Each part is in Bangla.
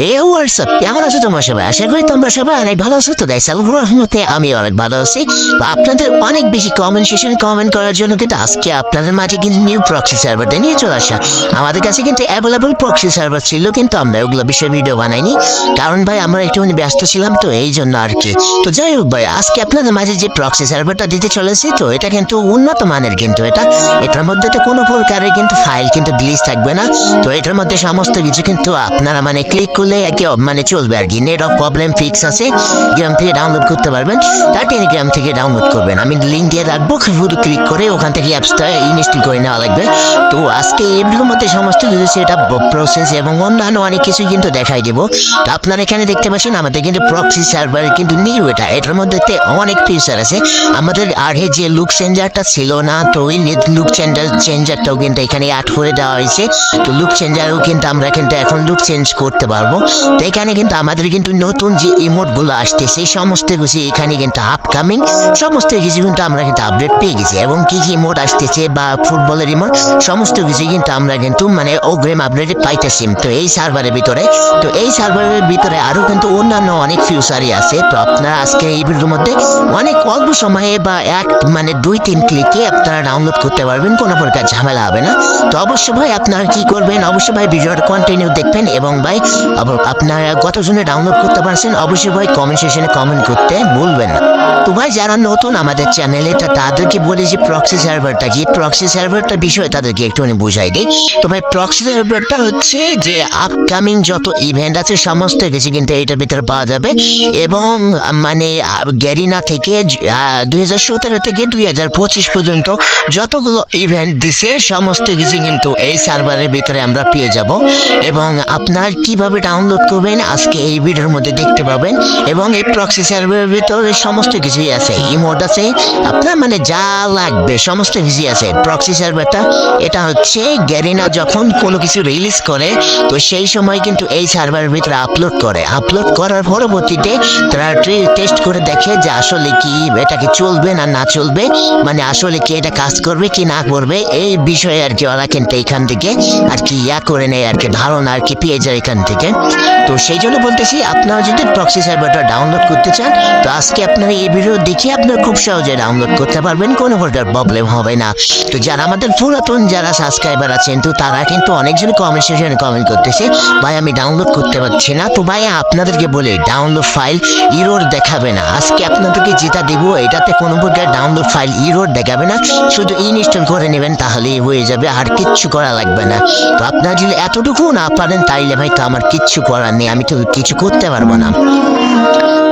হে হোয়াটসঅ্যাপ কেমন আছো তোমরা সবাই? আশা করি তোমরা সবাই অনেক ভালো আছো। তো দেয় সালুর রহমতে আমি অনেক ভালো আছি। আপনাদের অনেক বেশি কমেন্ট কমেন্ট করার জন্য কিন্তু আজকে আপনাদের মাঝে কিন্তু নিউ প্রক্সি সার্ভারটা নিয়ে চলে আসা। আমাদের কাছে কিন্তু অ্যাভেলেবল প্রক্সি সার্ভার ছিল, কিন্তু আমরা ওগুলো বিষয়ে ভিডিও বানাইনি। কারণ ভাই, আমরা একটুখানি ব্যস্ত ছিলাম, তো এই জন্য আর কি। তো যাই হোক ভাই, আজকে আপনাদের মাঝে যে প্রক্সি সার্ভারটা দিতে চলেছি, তো এটা কিন্তু উন্নত মানের কিন্তু এটা। এটার মধ্যে তো কোনো প্রকারের কিন্তু ফাইল কিন্তু ডিলিট থাকবে না। তো এটার মধ্যে সমস্ত কিছু কিন্তু আপনারা মানে ক্লিক করলে একে মানে চলবে আর কি। নেট অফ প্রবলেম ফিক্স আছে গ্রাম থেকে ডাউনলোড করতে পারবেন। তার টেলিগ্রাম থেকে ডাউনলোড করবেন। আমি লিঙ্ক দিয়ে রাখব, শুধু ক্লিক করে ওখান থেকে অ্যাপসটা ইনস্টল করে নেওয়া লাগবে। তো আজকে এগুলোর মধ্যে সমস্ত কিছু সেটা প্রসেস এবং অন্যান্য অনেক কিছু কিন্তু দেখাই দেবো। তো আপনারা এখানে দেখতে পাচ্ছেন, আমাদের কিন্তু প্রক্সি সার্ভার কিন্তু নিউ এটা। এটার মধ্যে অনেক ফিচার আছে। আমাদের আগে যে লুক চেঞ্জারটা ছিল না, তো ওই লুক চেঞ্জার চেঞ্জারটাও কিন্তু এখানে অ্যাড করে দেওয়া হয়েছে। তো লুক চেঞ্জারও কিন্তু আমরা কিন্তু এখন লুক চেঞ্জ করতে পারব। তো এখানে কিন্তু আমাদের কিন্তু নতুন যে ইমোটগুলো আসছে, সেই সমস্ত কিছু এখানে কিন্তু আপকামিং সমস্ত কিছু কিন্তু আমরা কিন্তু আপডেট পেয়ে গেছি। এবং কি কি ইমোট আসতেছে বা ফুটবলের ইমোট, সমস্ত কিছু কিন্তু আমরা কিন্তু মানে অগ্রিম আপডেটে পাইতেছি। তো এই সার্ভারের ভিতরে, তো এই সার্ভারের ভিতরে আরও কিন্তু অন্যান্য অনেক ফিউচারই আছে। তো আপনারা আজকে এই ভিডিওর মধ্যে অনেক অল্প সময়ে বা এক মানে দুই তিন ক্লিকে আপনারা ডাউনলোড করতে পারবেন, কোনো প্রকার ঝামেলা হবে না। তো অবশ্যই ভাই, আপনারা কি করবেন? অবশ্যই ভাই ভিডিওটা কন্টিনিউ দেখবেন এবং ভাই আপনারা কতজনে ডাউনলোড করতে পারছেন, অবশ্যই ভাই কমেন্ট সেকশনে কমেন্ট করতে ভুলবেন না। তো ভাই যারা নতুন আমাদের চ্যানেলে তাদেরকে বলি যে প্রক্সি সার্ভারটা কি? প্রক্সি সার্ভারটা বিষয়ে তাদেরকে একটুখানি বুঝাই দিই। তো ভাই প্রক্সি সার্ভারটা হচ্ছে যে আপকামিং যত ইভেন্ট আছে, সমস্ত কিছু কিন্তু এটার ভিতরে পাওয়া যাবে। এবং মানে গ্যারিনা থেকে দুই হাজার সতেরো থেকে দুই হাজার পঁচিশ পর্যন্ত যতগুলো ইভেন্ট দিছে, সমস্ত কিছু কিন্তু এই সার্ভারের ভিতরে আমরা পেয়ে যাব। এবং আপনার কীভাবে ডাউনলোড করবেন, আজকে এই ভিডিওর মধ্যে দেখতে পাবেন, এবং এই প্রক্সি সার্ভারের ভিতরে সমস্ত কিছুই আছে ইমোট আছে, আপনার মানে যা লাগবে, সমস্ত কিছুই আছে। প্রক্সি সার্ভারটা এটা হচ্ছে গ্যারিনা যখন কোনো কিছু রিলিজ করে, তো সেই সময় কিন্তু এই সার্ভারের ভিতরে আপলোড করে। আপলোড করার পরবর্তীতে তারা টেস্ট করে দেখে যে আসলে কি, এটা কি চলবে না না চলবে মানে আসলে কি এটা কাজ করবে, কি না করবে, এই বিষয়ে আর কি ওরা কিন্তু এখান থেকে আর কি ইয়া করে নেয় আর কি, ধারণা আর কি পেয়ে যায় এখান থেকে। Lord. তো সেই জন্য বলতেছি, আপনারা যদি প্রক্সি সার্ভারটা ডাউনলোড করতে চান, তো আজকে আপনারা এই ভিডিও দেখে আপনারা খুব সহজে ডাউনলোড করতে পারবেন, কোনো প্রকার প্রবলেম হবে না। তো যারা আমাদের পুরাতন যারা সাবস্ক্রাইবার আছেন, তো তারা কিন্তু অনেকজন কমেন্ট সেকশনে কমেন্ট করতেছে, ভাই, আমি ডাউনলোড করতে পারছি না। তো ভাই, আপনাদেরকে বলে ডাউনলোড ফাইল ইরোর দেখাবে না। আজকে আপনাদেরকে যেটা দেবো, এটাতে কোনো প্রকার ডাউনলোড ফাইল ইরোর দেখাবে না। শুধু ইনস্টল করে নেবেন, তাহলেই হয়ে যাবে, আর কিচ্ছু করা লাগবে না। তো আপনারা যদি এতটুকু না পারেন, তাইলে ভাই, তো আমার কিচ্ছু করার নেই আমি তো কিছু করতে পারব না।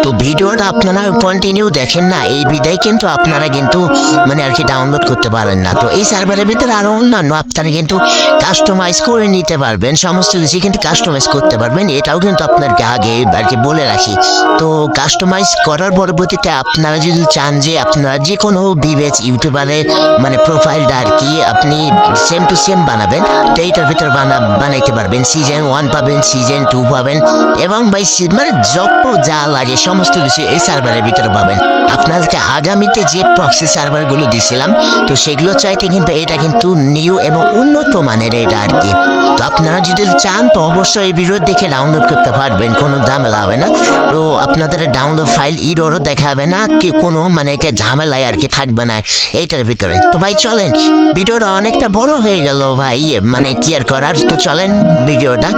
তো ভিডিওটা আপনারা কন্টিনিউ দেখেন না, এই বিদায় কিন্তু আপনারা কিন্তু মানে আর কি ডাউনলোড করতে পারেন না। তো এই সার্ভারের ভিতরে আরও অন্যান্য আপনারা কিন্তু কাস্টমাইজ করে নিতে পারবেন, সমস্ত কিছু কিন্তু কাস্টমাইজ করতে পারবেন, এটাও কিন্তু আপনাকে আগে আর কি বলে রাখি। তো কাস্টমাইজ করার পরবর্তীতে আপনারা যদি চান যে আপনারা যে কোনো বিবেচ ইউটিউবারের মানে প্রোফাইলটা আর কি আপনি সেম টু সেম বানাবেন, তো এইটার ভিতরে বানা, বানাইতে পারবেন। সিজন ওয়ান পাবেন সিজন টু পাবেন, এবং সি- মানে যত যা লাগে সমস্ত কিছু এই সার্ভারের ভিতরে পাবেন। আপনাদেরকে আগামীতে যে প্রক্সি সার্ভারগুলো দিছিলাম, তো সেগুলো চাইতে কিন্তু এটা কিন্তু নিউ এবং উন্নত মানের এটা আর কি। তো আপনারা যদি চান, তো অবশ্যই এই ভিডিও দেখে ডাউনলোড করতে পারবেন, কোনো ঝামেলা হবে না। তো আপনাদের ডাউনলোড ফাইল ইরোরও দেখাবে না, কি কোনো মানে এটা ঝামেলায় আর কি থাকবে না এইটার ভিতরে। তো ভাই চলেন, ভিডিওটা অনেকটা বড় হয়ে গেল ভাই মানে কি আর করার। তো চলেন ভিডিওটা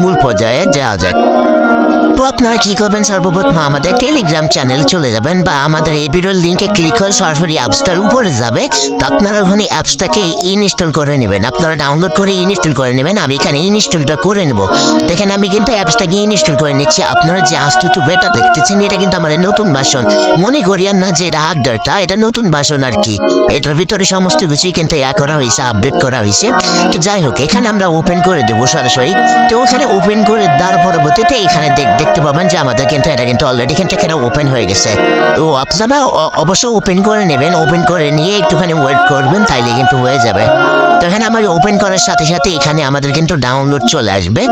মূল পর্যায়ে যাওয়া যাক। তো আপনারা কি করবেন? সর্বপ্রথম আমাদের টেলিগ্রাম চ্যানেল চলে যাবেন বা আমাদের এই ভিডিওর লিঙ্কে ক্লিক করে সরাসরি অ্যাপসটার উপরে যাবে। তো আপনারা ওখানে অ্যাপসটাকে ইনস্টল করে নেবেন। আপনারা ডাউনলোড করে ইনস্টল করে নেবেন। আমি এখানে ইনস্টলটা করে নেব। দেখেন, আমি কিন্তু অ্যাপসটাকে ইনস্টল করে নিচ্ছি। আপনারা যে আস্তে একটু বেটা দেখতেছেন, এটা কিন্তু আমাদের নতুন ভাষণ মনে করিয়েন না যে এটা আপডেটটা এটা নতুন ভাষণ আর কি। এটার ভিতরে সমস্ত কিছুই কিন্তু ইয়া করা হয়েছে আপডেট করা হয়েছে। তো যাই হোক, এখানে আমরা ওপেন করে দেবো সরাসরি। তো ওখানে ওপেন করে দেওয়ার পরবর্তীতে এখানে দেখ- দেখতে পাবেন যে আমাদের কিন্তু এটা কিন্তু অলরেডি কিন্তু এখানে ওপেন হয়ে গেছে। ও আপনারা অ- অবশ্যই ওপেন করে নেবেন ওপেন করে নিয়ে একটুখানি ওয়েট করবেন, তাইলে কিন্তু হয়ে যাবে। তো এখানে আমার ওপেন করার সাথে সাথে এখানে আমাদের কিন্তু ডাউনলোড চলে আসবে।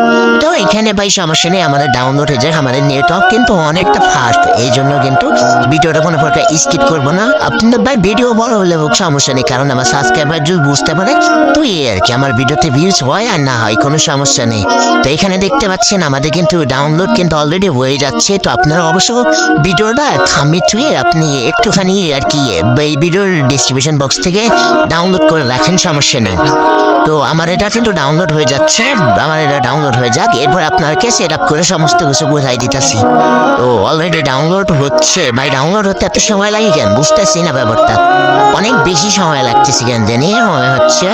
তো এখানে ভাই, সমস্যা নেই, আমাদের ডাউনলোড হয়ে যায় আমাদের নেটওয়ার্ক কিন্তু অনেকটা ফাস্ট এই জন্য কিন্তু ভিডিওটা কোনো প্রকার স্কিপ করব না। আপনাদের ভাই ভিডিও বড় হলে হোক, সমস্যা নেই, কারণ আমার সাবস্ক্রাইবার যদি বুঝতে পারে, তো এই আর কি, আমার ভিডিওতে ভিউজ হয় আর না হয়, কোনো সমস্যা নেই। তো এখানে দেখতে পাচ্ছেন, আমাদের কিন্তু ডাউনলোড কিন্তু অলরেডি হয়ে যাচ্ছে। তো আপনারা অবশ্য ভিডিওটা থামিয়ে থুয়ে আপনি একটুখানি আর কি, এই ভিডিওর ডিস্ট্রিবিউশন বক্স থেকে ডাউনলোড করে রাখেন, সমস্যা নেই। তো আমার এটা কিন্তু ডাউনলোড হয়ে যাচ্ছে। আমার এটা ডাউনলোড হয়ে যাক, এরপর আপনাকে সেট আপ করে সমস্ত কিছু বোঝাই দিতেছি। তো অলরেডি ডাউনলোড হচ্ছে। ভাই ডাউনলোড হতে এত সময় লাগে কেন? বুঝতেছি না ব্যাপারটা। অনেক বেশি সময় লাগতেছে কেন জানি মনে হচ্ছে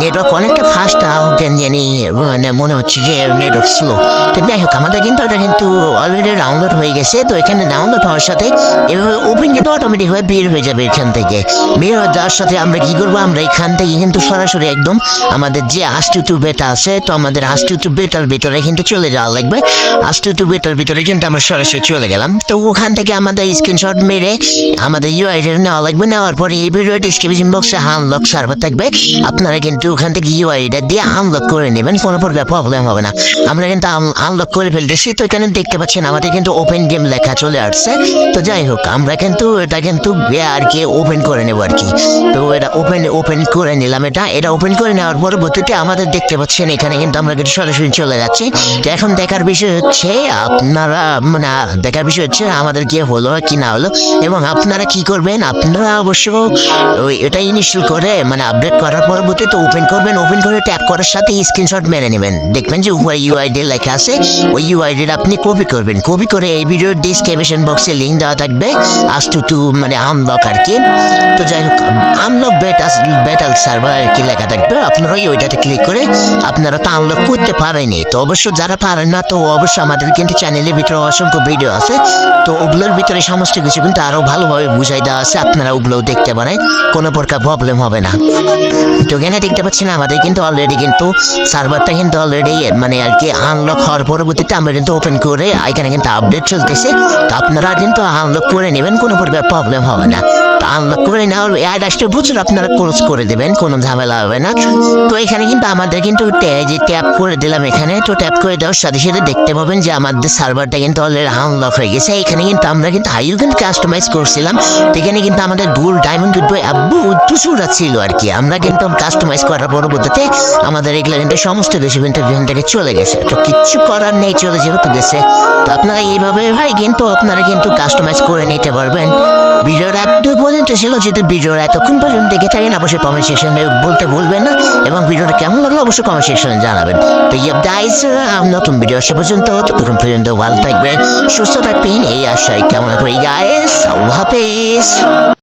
নেটওয়ার্ক অনেকটা ফাস্ট কেন জানি মানে মনে হচ্ছে যে নেটওয়ার্ক স্লো তো যাই হোক আমাদের কিন্তু এটা কিন্তু অলরেডি ডাউনলোড হয়ে গেছে তো এখানে ডাউনলোড হওয়ার সাথে এভাবে ওপেন কিন্তু অটোমেটিক হয়ে বের হয়ে যাবে এখান থেকে বের হয়ে যাওয়ার সাথে আমরা কি করব আমরা এখান থেকে কিন্তু সরাসরি একদম আমাদের যে আস্টুটু বেটা আছে তো আমাদের আস্টুটু বেটার ভিতরে কিন্তু চলে যাওয়া লাগবে আস্টুটু বেটার ভিতরে কিন্তু আমরা সরাসরি চলে গেলাম তো ওখান থেকে আমাদের স্ক্রিনশট মেরে আমাদের ইউআইডি নেওয়া লাগবে নেওয়ার পরে এই ভিডিও ডিসক্রিপশন বক্সে আনলক সার্ভার থাকবে আপনারা কিন্তু ওখান থেকে ইউআইডিটা দিয়ে আনলক করে নেবেন, কোনো প্রবলেম হবে না। আমরা কিন্তু আনলক করে ফেলতেছি তো এখানে দেখতে পাচ্ছেন, আমাদের কিন্তু ওপেন গেম লেখা চলে আসছে। তো যাই হোক, আমরা কিন্তু এটা কিন্তু আর কি ওপেন করে নেব আর কি। তো এটা ওপেন ওপেন করে নিলাম এটা। এটা ওপেন করে নেওয়ার পরবর্তীতে আমাদের দেখতে পাচ্ছেন, এখানে কিন্তু আমরা কিন্তু সরাসরি চলে যাচ্ছি। তো এখন দেখার বিষয় হচ্ছে, আপনারা মানে দেখার বিষয় হচ্ছে আমাদের কি হলো, কি না হলো, এবং আপনারা কি করবেন? আপনারা অবশ্য ওই এটা ইনস্টল করে মানে আপডেট করার পরবর্তীতে ওপেন করবেন ওপেন করে ট্যাপ করার সাথে স্ক্রিনশট মেরে নেবেন। দেখবেন যে উপরে ইউআইডি লেখা আছে, ওই ইউআইডির আপনি কপি করবেন। কপি করে এই ভিডিওর ডিসক্রিপশন বক্সে লিঙ্ক দেওয়া থাকবে আস্তু টু টু মানে আনলক আর কি। তো যাই হোক আনলক বেটাল বেটাল সার্ভার আর কি লেখা থাকবে আপনারা ওই ওইটাতে ক্লিক করে আপনারা তো আনলক করতে পারেনি তো অবশ্য যারা পারেন না, তো অবশ্য আমাদের কিন্তু চ্যানেলের ভিতরে অসংখ্য ভিডিও আছে। তো ওগুলোর ভিতরে সমস্ত কিছু কিন্তু আরও ভালোভাবে বুঝাই দেওয়া আছে, আপনারা ওগুলোও দেখতে পারেন, কোনো প্রকার প্রবলেম হবে না। তো এখানে দেখতে পাচ্ছেন আমাদের কিন্তু অলরেডি কিন্তু সার্ভারটা কিন্তু অলরেডি মানে আর কি আনলক হওয়ার পরবর্তীতে আমরা কিন্তু ওপেন করে এখানে কিন্তু আপডেট চলতেছে। তো আপনারা কিন্তু আনলক করে নেবেন, কোনো প্রবলেম হবে না। করে নেওয়ার আসতে বুঝুন আপনারা ক্লোজ করে দেবেন, কোনো ঝামেলা হবে না। তো এখানে কিন্তু আমাদের কিন্তু যে ট্যাপ করে দিলাম এখানে, তো ট্যাপ করে দেওয়ার সাথে সাথে দেখতে পাবেন যে আমাদের সার্ভারটা কিন্তু অলরেডি আনলক হয়ে গেছে। এখানে কিন্তু আমরা কিন্তু হাইউ কিন্তু কাস্টমাইজ করছিলাম এখানে কিন্তু আমাদের দুল ডায়মন্ড কিন্তু আব্বু প্রচুরা ছিল আর কি। আমরা কিন্তু কাস্টমাইজ করার পরবর্তীতে আমাদের এগুলো কিন্তু সমস্ত কিছু কিন্তু এখান থেকে চলে গেছে। তো কিচ্ছু করার নেই, চলে যেহেতু গেছে। তো আপনারা এইভাবে ভাই কিন্তু আপনারা কিন্তু কাস্টমাইজ করে নিতে পারবেন। ভিডিওটা একটু পর্যন্ত ছিল যদি ভিডিওর এতক্ষণ পর্যন্ত দেখে থাকেন, অবশ্যই কমেন্ট সেকশনে বলতে ভুলবেন না এবং ভিডিওটা কেমন লাগল অবশ্যই কমেন্ট সেকশনে জানাবেন। তো ইয়ে নতুন ভিডিও আসা পর্যন্ত, ততক্ষণ পর্যন্ত ভালো থাকবেন, সুস্থ থাকবেন, এই আশায় কেমন করি গাইস আল্লাহ হাফেজ।